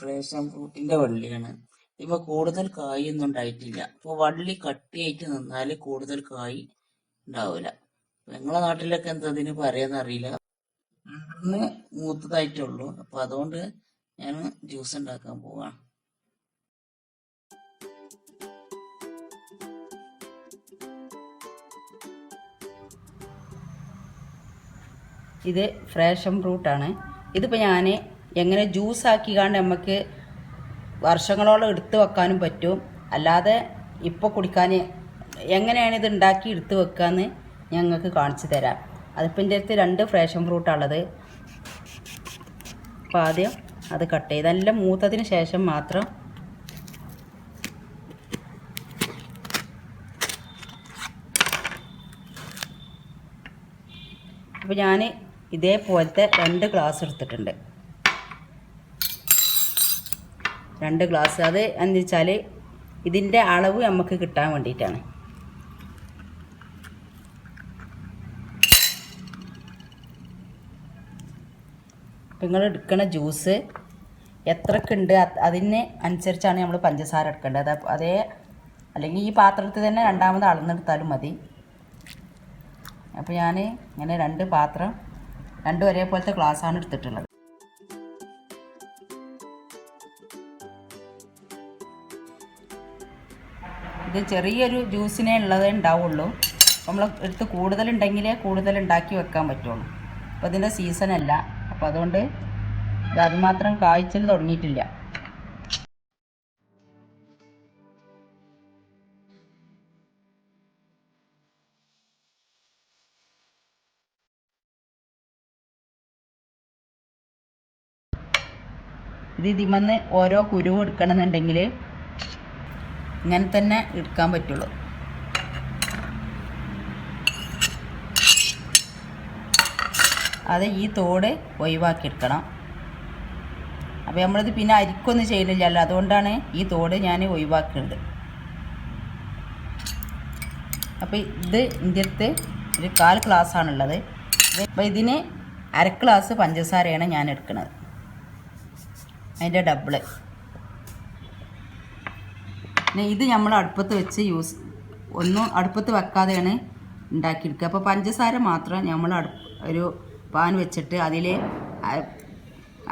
ഫ്രേഷൻ ഫ്രൂട്ടിന്റെ വള്ളിയാണ്. ഇവ കൂടുതൽ കായൊന്നും ഉണ്ടായിട്ടില്ല. ഇപ്പൊ വള്ളി കട്ടിയായിട്ട് നിന്നാൽ കൂടുതൽ കായ് ഉണ്ടാവില്ല നിങ്ങളെ നാട്ടിലൊക്കെ എന്താ ഇതിന് പറയാന്ന് അറിയില്ല. മൂത്തതായിട്ടേ മൂത്തതായിട്ടുള്ളൂ. അപ്പൊ അതുകൊണ്ട് ഞാൻ ജ്യൂസ് ഉണ്ടാക്കാൻ പോവാണ്. ഇത് ഫ്രേഷൻ ഫ്രൂട്ടാണ് ഇതിപ്പോൾ ഞാൻ എങ്ങനെ ജ്യൂസ് ആക്കിക്കാണ്ട് നമുക്ക് വർഷങ്ങളോളം എടുത്ത് വെക്കാനും പറ്റും. അല്ലാതെ ഇപ്പോൾ കുടിക്കാൻ എങ്ങനെയാണ് ഇത് ഉണ്ടാക്കി എടുത്ത് വെക്കാന്ന് ഞങ്ങൾക്ക് കാണിച്ചു തരാം. അതിപ്പോൾ എന്റെ അടുത്ത് രണ്ട് ഫ്രേഷൻ ഫ്രൂട്ടാണുള്ളത് അപ്പോൾ ആദ്യം അത് കട്ട് ചെയ്ത് നല്ല മൂത്തതിന് ശേഷം മാത്രം അപ്പോൾ ഞാൻ ഇതേപോലത്തെ രണ്ട് ഗ്ലാസ് എടുത്തിട്ടുണ്ട്. രണ്ട് ഗ്ലാസ്. അത് എന്ന് വെച്ചാൽ ഇതിന്റെ അളവ് നമുക്ക് കിട്ടാൻ വേണ്ടിയിട്ടാണ്. നിങ്ങൾ എടുക്കുന്ന ജ്യൂസ് എത്രക്കുണ്ട് അതിന് അനുസരിച്ചാണ് നമ്മൾ പഞ്ചസാര എടുക്കേണ്ടത്. അതേ അല്ലെങ്കിൽ ഈ പാത്രത്തിൽ തന്നെ രണ്ടാമത് അളന്നെടുത്താലും മതി. അപ്പോൾ ഞാൻ ഇങ്ങനെ രണ്ട് പാത്രം രണ്ടും ഒരേപോലത്തെ ഗ്ലാസ്സാണ് എടുത്തിട്ടുള്ളത്. ചെറിയൊരു ജ്യൂസിനെ ഉള്ളതേ ഉണ്ടാവുള്ളൂ. നമ്മൾ എടുത്ത് കൂടുതലുണ്ടെങ്കിലേ കൂടുതൽ ഉണ്ടാക്കി വെക്കാൻ പറ്റുള്ളൂ. അപ്പോൾ ഇതിന്റെ സീസണല്ല അപ്പോൾ അതുകൊണ്ട് ഇത് അതുമാത്രം കായ്ച്ചൽ തുടങ്ങിയിട്ടില്ല. ഇത് ഇതിമന്ന് ഓരോ കുരുവും എടുക്കണമെന്നുണ്ടെങ്കിൽ ഇങ്ങനെ തന്നെ എടുക്കാൻ പറ്റുള്ളൂ. അത് ഈ തോട് ഒഴിവാക്കി എടുക്കണം. അപ്പോൾ നമ്മളിത് പിന്നെ അരിക്കൊന്നും ചെയ്യുന്നില്ലല്ലോ അതുകൊണ്ടാണ് ഈ തോട് ഞാൻ ഒഴിവാക്കുന്നത് അപ്പോൾ ഇത് അടുത്ത് ഒരു കാൽ ഗ്ലാസ്സാണുള്ളത് അപ്പോൾ ഇതിന് അര ഗ്ലാസ് പഞ്ചസാരയാണ് ഞാൻ എടുക്കുന്നത് അതിന്റെ ഡബിൾ പിന്നെ ഇത് നമ്മൾ അടുപ്പത്ത് വെച്ച് യൂസ് ഒന്നും അടുപ്പത്ത് വെക്കാതെയാണ് ഉണ്ടാക്കിയെടുക്കുക. അപ്പോൾ പഞ്ചസാര മാത്രം നമ്മൾ അടുപ്പ് ഒരു പാൻ വെച്ചിട്ട് അതിൽ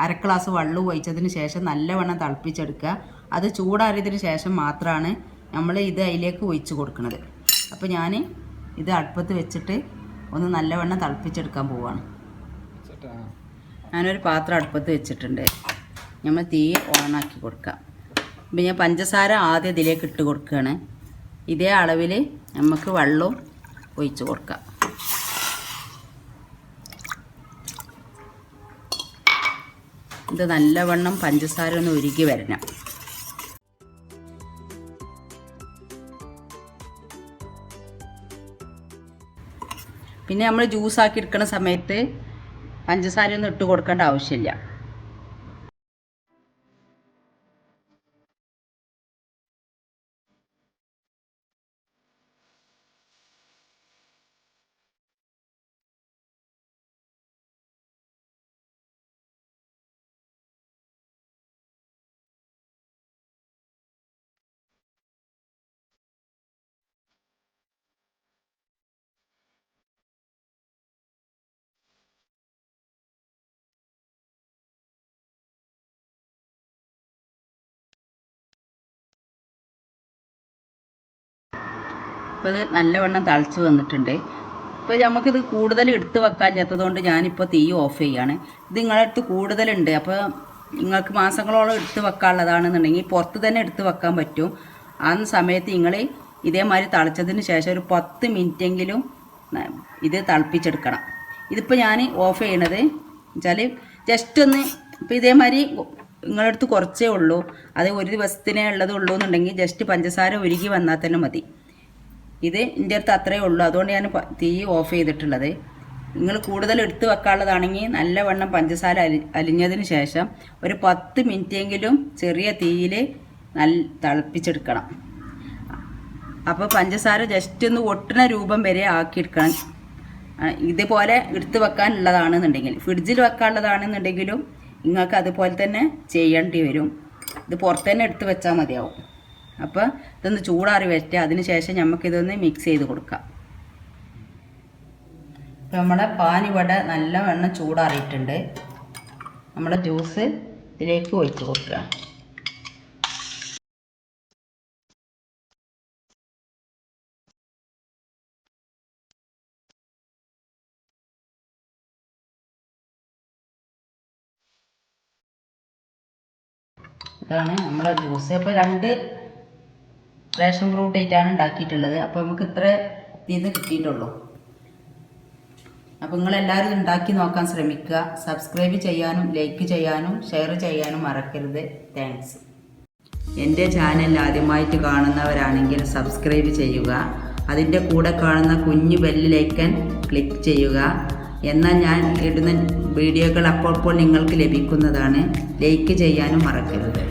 അര ഗ്ലാസ് വെള്ളം ഒഴിച്ചതിന് ശേഷം നല്ലവണ്ണം തിളപ്പിച്ചെടുക്കുക. അത് ചൂടാറിയതിന് ശേഷം മാത്രമാണ് നമ്മൾ ഇത് അതിലേക്ക് ഒഴിച്ച് കൊടുക്കുന്നത്. അപ്പോൾ ഞാൻ ഇത് അടുപ്പത്ത് വെച്ചിട്ട് ഒന്ന് നല്ലവണ്ണം തിളപ്പിച്ചെടുക്കാൻ പോവുകയാണ് ഞാനൊരു പാത്രം അടുപ്പത്ത് വെച്ചിട്ടുണ്ട്. നമ്മൾ തീ ഓണാക്കി കൊടുക്കാം. അപ്പം ഞാൻ പഞ്ചസാര ആദ്യം ഇതിലേക്ക് ഇട്ട് കൊടുക്കുകയാണ്. ഇതേ അളവിൽ നമുക്ക് വെള്ളവും ഒഴിച്ച് കൊടുക്കാം. ഇത് നല്ലവണ്ണം പഞ്ചസാര ഒന്ന് ഉരുകി വരണം. പിന്നെ നമ്മൾ ജ്യൂസ് ആക്കി എടുക്കുന്ന സമയത്ത് പഞ്ചസാര ഒന്നും ഇട്ട് കൊടുക്കേണ്ട ആവശ്യമില്ല. ഇപ്പോൾ ഇത് നല്ലവണ്ണം തിളച്ച് വന്നിട്ടുണ്ട്. ഇപ്പോൾ നമുക്കിത് കൂടുതൽ എടുത്ത് വെക്കാൻ ചേർത്തതുകൊണ്ട് ഞാനിപ്പോൾ തീ ഓഫ് ചെയ്യാണ്. ഇത് നിങ്ങളുടെ അടുത്ത് കൂടുതലുണ്ട്. അപ്പോൾ നിങ്ങൾക്ക് മാസങ്ങളോളം എടുത്ത് വെക്കാനുള്ളതാണെന്നുണ്ടെങ്കിൽ പുറത്ത് തന്നെ എടുത്ത് വെക്കാൻ പറ്റും. ആ സമയത്ത് നിങ്ങൾ ഇതേമാതിരി തിളച്ചതിന് ശേഷം ഒരു പത്ത് മിനിറ്റെങ്കിലും ഇത് തിളപ്പിച്ചെടുക്കണം. ഇതിപ്പോൾ ഞാൻ ഓഫ് ചെയ്യണത് വെച്ചാൽ ജസ്റ്റ് ഒന്ന് ഇപ്പോൾ ഇതേമാതിരി നിങ്ങളുടെ അടുത്ത് കുറച്ചേ ഉള്ളൂ. അത് ഒരു ദിവസത്തിനേ ഉള്ളത് ഉള്ളൂ എന്നുണ്ടെങ്കിൽ ജസ്റ്റ് പഞ്ചസാര ഉരുകി വന്നാൽ തന്നെ മതി. ഇത് എന്റെ അടുത്ത് അത്രയേ ഉള്ളൂ. അതുകൊണ്ട് ഞാൻ തീ ഓഫ് ചെയ്തിട്ടുള്ളത്. നിങ്ങൾ കൂടുതൽ എടുത്ത് വെക്കാനുള്ളതാണെങ്കിൽ നല്ലവണ്ണം പഞ്ചസാര അലി അലിഞ്ഞതിന് ശേഷം ഒരു പത്ത് മിനിറ്റെങ്കിലും ചെറിയ തീയിൽ നല്ല തിളപ്പിച്ചെടുക്കണം. അപ്പോൾ പഞ്ചസാര ജസ്റ്റ് ഒന്ന് ഒട്ടുന്ന രൂപം വരെ ആക്കിയെടുക്കണം. ഇതുപോലെ എടുത്ത് വെക്കാനുള്ളതാണെന്നുണ്ടെങ്കിൽ ഫ്രിഡ്ജിൽ വെക്കാനുള്ളതാണെന്നുണ്ടെങ്കിലും നിങ്ങൾക്ക് അതുപോലെ തന്നെ ചെയ്യേണ്ടി വരും. ഇത് പുറത്തുതന്നെ എടുത്ത് വെച്ചാൽ മതിയാവും. അപ്പോൾ ഇതൊന്ന് ചൂടാറി വരട്ടെ. അതിന് ശേഷം നമുക്കിതൊന്ന് മിക്സ് ചെയ്ത് കൊടുക്കാം. അപ്പോൾ നമ്മുടെ പാൻ നല്ല വെണ്ണം ചൂടാറിയിട്ടുണ്ട്. നമ്മുടെ ജ്യൂസ് ഇതിലേക്ക് ഒഴിച്ച് കൊടുക്കുക. ഇതാണ് നമ്മളെ ജ്യൂസ് അപ്പോൾ രണ്ട് റേഷൻ ഫ്രൂട്ട് ഉണ്ടാക്കിയിട്ടുള്ളത്. അപ്പോൾ നമുക്ക് ഇത്ര ഇതിന്ന് കിട്ടിയിട്ടുള്ളൂ. അപ്പോൾ നിങ്ങളെല്ലാവരും ഉണ്ടാക്കി നോക്കാൻ ശ്രമിക്കുക. സബ്സ്ക്രൈബ് ചെയ്യാനും ലൈക്ക് ചെയ്യാനും ഷെയർ ചെയ്യാനും മറക്കരുത്. താങ്ക്സ് എന്റെ ചാനൽ ആദ്യമായിട്ട് കാണുന്നവരാണെങ്കിൽ സബ്സ്ക്രൈബ് ചെയ്യുക. അതിന്റെ കൂടെ കാണുന്ന കുഞ്ഞു ബെല്ലിലേക്കൻ ക്ലിക്ക് ചെയ്യുക. എന്നാൽ ഞാൻ ഇടുന്ന വീഡിയോകൾ അപ്പോൾ നിങ്ങൾക്ക് ലഭിക്കുന്നതാണ്. ലൈക്ക് ചെയ്യാനും മറക്കരുത്.